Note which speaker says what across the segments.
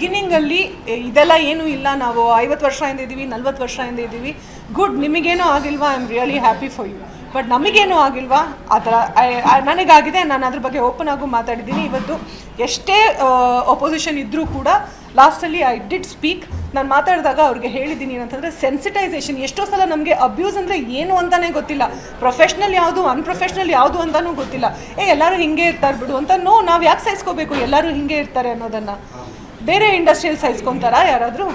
Speaker 1: ಬಿಗಿನಿಂಗಲ್ಲಿ ಇದೆಲ್ಲ ಏನೂ ಇಲ್ಲ. ನಾವು ಐವತ್ತು ವರ್ಷದಿಂದ ಇದ್ದೀವಿ, ನಲ್ವತ್ತು ವರ್ಷದಿಂದ ಇದ್ದೀವಿ. ಗುಡ್ ನಿಮಗೇನು ಆಗಿಲ್ವಾ? I am really happy for you but ನಮಗೇನು ಆಗಿಲ್ವಾ? ಆ ಥರ ನನಗಾಗಿದೆ. ನಾನು ಅದ್ರ ಬಗ್ಗೆ ಓಪನ್ ಆಗು ಮಾತಾಡಿದ್ದೀನಿ. ಇವತ್ತು ಎಷ್ಟೇ ಅಪೋಸಿಷನ್ ಇದ್ದರೂ ಕೂಡ ಲಾಸ್ಟಲ್ಲಿ ಐ ಡಿಡ್ ಸ್ಪೀಕ್ ನಾನು ಮಾತಾಡಿದಾಗ ಅವ್ರಿಗೆ ಹೇಳಿದ್ದೀನಿ ಏನಂತಂದರೆ ಸೆನ್ಸಿಟೈಸೇಷನ್ ಎಷ್ಟೋ ಸಲ ನಮಗೆ ಅಬ್ಯೂಸ್ ಅಂದರೆ ಏನು ಅಂತಲೇ ಗೊತ್ತಿಲ್ಲ. ಪ್ರೊಫೆಷ್ನಲ್ ಯಾವುದು ಅನ್ಪ್ರೊಫೆಷ್ನಲ್ ಯಾವುದು ಅಂತಲೂ ಗೊತ್ತಿಲ್ಲ. ಏ, ಎಲ್ಲರೂ ಹಿಂಗೆ ಇರ್ತಾರೆ ಬಿಡು ಅಂತ. ನೋ ನಾವು ಯಾಕೆ ಸಹಿಸ್ಕೋಬೇಕು? ಎಲ್ಲರೂ ಹಿಂಗೆ ಇರ್ತಾರೆ ಅನ್ನೋದನ್ನು. ಬೇರೆ ಇಂಡಸ್ಟ್ರಿಯಲ್ಲಿ ಸಹಿಸ್ಕೊತಾರಾ ಯಾರಾದರೂ,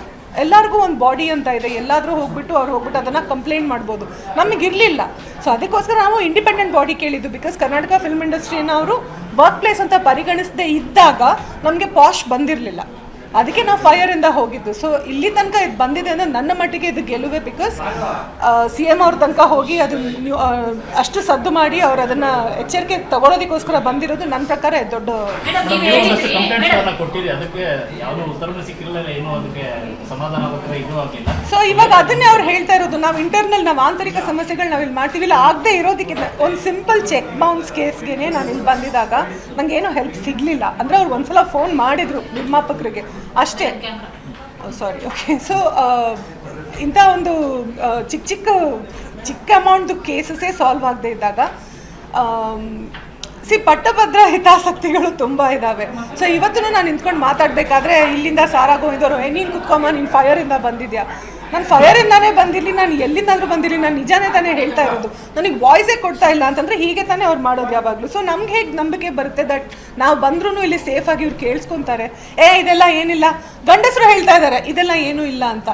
Speaker 1: ಎಲ್ಲರಿಗೂ ಒಂದು ಬಾಡಿ ಅಂತ ಇದೆ, ಎಲ್ಲಾದರೂ ಹೋಗ್ಬಿಟ್ಟು ಅವ್ರು ಹೋಗ್ಬಿಟ್ಟು ಅದನ್ನು ಕಂಪ್ಲೇಂಟ್ ಮಾಡ್ಬೋದು. ನಮಗಿರಲಿಲ್ಲ ಸೊ ಅದಕ್ಕೋಸ್ಕರ ನಾವು ಇಂಡಿಪೆಂಡೆಂಟ್ ಬಾಡಿ ಕೇಳಿದ್ದು ಬಿಕಾಸ್ ಕರ್ನಾಟಕ ಫಿಲ್ಮ್ ಇಂಡಸ್ಟ್ರಿನ ಅವರು ವರ್ಕ್ ಪ್ಲೇಸ್ ಅಂತ ಪರಿಗಣಿಸದೇ ಇದ್ದಾಗ ನಮಗೆ ಪಾಶ್ ಬಂದಿರಲಿಲ್ಲ. ಅದಕ್ಕೆ ನಾವು ಫೈರಿಂದ ಹೋಗಿದ್ದು. ಸೊ ಇಲ್ಲಿ ತನಕ ಇದು ಬಂದಿದೆ ಅಂದರೆ ನನ್ನ ಮಟ್ಟಿಗೆ ಇದು ಗೆಲುವೆ ಬಿಕಾಸ್ ಸಿ ಎಂ ಅವ್ರ ತನಕ ಹೋಗಿ ಅದು ಅಷ್ಟು ಸದ್ದು ಮಾಡಿ ಅವ್ರು ಅದನ್ನು ಎಚ್ಚರಿಕೆ ತಗೊಳೋದಕ್ಕೋಸ್ಕರ ಬಂದಿರೋದು ನನ್ನ ಪ್ರಕಾರ ದೊಡ್ಡ
Speaker 2: ಇದು
Speaker 1: ಸೊ ಇವಾಗ ಅದನ್ನೇ ಅವ್ರು ಹೇಳ್ತಾ ಇರೋದು. ನಾವು ಇಂಟರ್ನಲ್ ನಾವು ಆಂತರಿಕ ಸಮಸ್ಯೆಗಳು ನಾವು ಇಲ್ಲಿ ಮಾಡ್ತೀವಿ. ಇಲ್ಲ ಆಗದೆ ಇರೋದಕ್ಕಿಂತ ಒಂದು ಸಿಂಪಲ್ ಚೆಕ್ ಬೌನ್ಸ್ ಕೇಸ್ಗೆ ನಾನು ಇಲ್ಲಿ ಬಂದಿದಾಗ ನಂಗೆ ಏನೂ ಹೆಲ್ಪ್ ಸಿಗಲಿಲ್ಲ. ಅಂದರೆ ಅವ್ರು ಒಂದ್ಸಲ ಫೋನ್ ಮಾಡಿದ್ರು. ನಿರ್ಮಾಪಕರಿಗೆ. ಅಷ್ಟೇ. ಸಾರಿ ಓಕೆ ಸೊ ಇಂಥ ಒಂದು ಆ, ಚಿಕ್ಕ ಚಿಕ್ಕ ಚಿಕ್ಕ ಅಮೌಂಟ್ದು ಕೇಸಸ್ಸೇ ಸಾಲ್ವ್ ಆಗದೆ ಇದ್ದಾಗ ಸಿ ಪಟ್ಟಭದ್ರ ಹಿತಾಸಕ್ತಿಗಳು ತುಂಬ ಇದ್ದಾವೆ ಸೊ ಇವತ್ತು ನಾನು ನಿಂತ್ಕೊಂಡು ಮಾತಾಡಬೇಕಾದ್ರೆ ಇಲ್ಲಿಂದ ಸಾರಾಗೋ ಇದ್ದವರು ಏ ನೀನು ಕುತ್ಕೊಂಬ ನೀನು ಫೈರಿಂದ ಬಂದಿದ್ಯಾ? ನಾನು ಫೈರಿಂದಾನೇ ಬಂದಿರಲಿ, ನಾನು ಎಲ್ಲಿಂದಾದ್ರೂ ಬಂದಿರಲಿ, ನಾನು ನಿಜಾನೇ ತಾನೇ ಹೇಳ್ತಾ ಇರೋದು. ನನಗೆ ವಾಯ್ಸೇ ಕೊಡ್ತಾ ಇಲ್ಲ ಅಂತಂದರೆ ಹೀಗೆ ತಾನೇ ಅವ್ರು ಮಾಡೋದು ಯಾವಾಗಲೂ. ಸೊ ನಮ್ಗೆ ಹೇಗೆ ನಂಬಿಕೆ ಬರುತ್ತೆ ದಟ್ ನಾವು ಬಂದ್ರೂ ಇಲ್ಲಿ ಸೇಫಾಗಿ ಇವ್ರು ಕೇಳಿಸ್ಕೊತಾರೆ. ಏ, ಇದೆಲ್ಲ ಏನಿಲ್ಲ, ಗಂಡಸರು ಹೇಳ್ತಾ ಇದ್ದಾರೆ ಇದೆಲ್ಲ ಏನೂ ಇಲ್ಲ ಅಂತ.